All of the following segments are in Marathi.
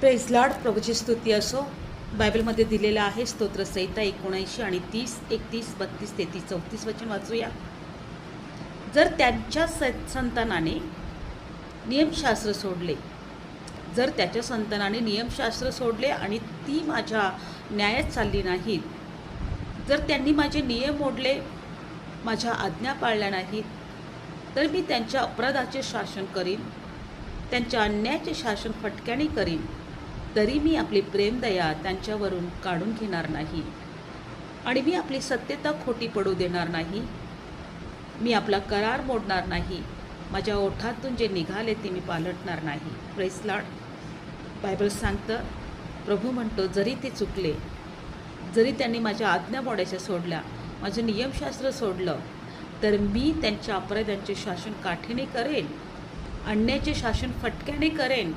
प्रेस लॉर्ड प्रभूची स्तुती असो. बायबलमध्ये दिलेलं आहे स्तोत्रसहिता एकोणऐंशी आणि तीस एकतीस बत्तीस तेहतीस चौतीस वचन वाचूया. जर त्यांच्या स संतानाने नियमशास्त्र सोडले जर त्याच्या संतानाने नियमशास्त्र सोडले आणि ती माझ्या न्यायात चालली नाहीत जर त्यांनी माझे नियम मोडले माझ्या आज्ञा पाळल्या नाहीत तर मी त्यांच्या अपराधाचे शासन करीन त्यांच्या अन्यायाचे शासन फटक्याने करीन. तरी मी आपली प्रेमदया त्यांच्यावरून काढून घेणार नाही. आणि मी आपली सत्यता खोटी पडू देणार नाही. मी आपला करार मोडणार नाही. माझ्या ओठातून जे निघाले ते मी पालटणार नाही. प्रेसलाड बायबल सांगतं प्रभू म्हणतो जरी ते चुकले जरी त्यांनी माझ्या आज्ञा मोडायच्या सोडल्या माझं नियमशास्त्र सोडलं तर मी त्यांच्या अपराध्यांचे शासन काठीने करेन आणण्याचे शासन फटक्याने करेन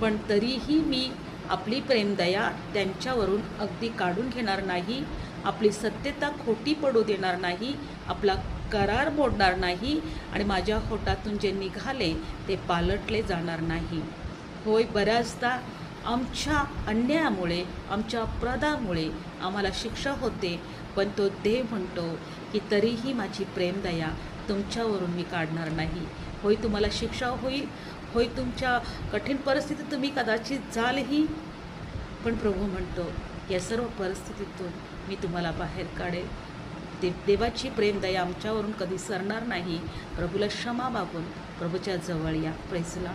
पण तरीही मी आपली प्रेमदया त्यांच्यावरून अगदी काढून घेणार नाही आपली सत्यता खोटी पडू देणार नाही आपला करार मोडणार नाही आणि माझ्या होटातून जे निघाले ते पालटले जाणार नाही. होय बऱ्याचदा आमच्या अन्यायामुळे आमच्या अपराधामुळे आम्हाला शिक्षा होते पण तो देव म्हणतो की तरीही माझी प्रेमदया तुमच्यावरून मी काढणार नाही. होय तुम्हाला शिक्षा होईल? होय तुमच्या कठीण परिस्थितीत तुम्ही कदाचित जालही? पण प्रभू म्हणतो या सर्व परिस्थितीतून मी तुम्हाला बाहेर काढेल. दे देवाची प्रेमदया आमच्यावरून कधी सरणार नाही. प्रभूला क्षमा मागून प्रभूच्या जवळ या. प्रेसला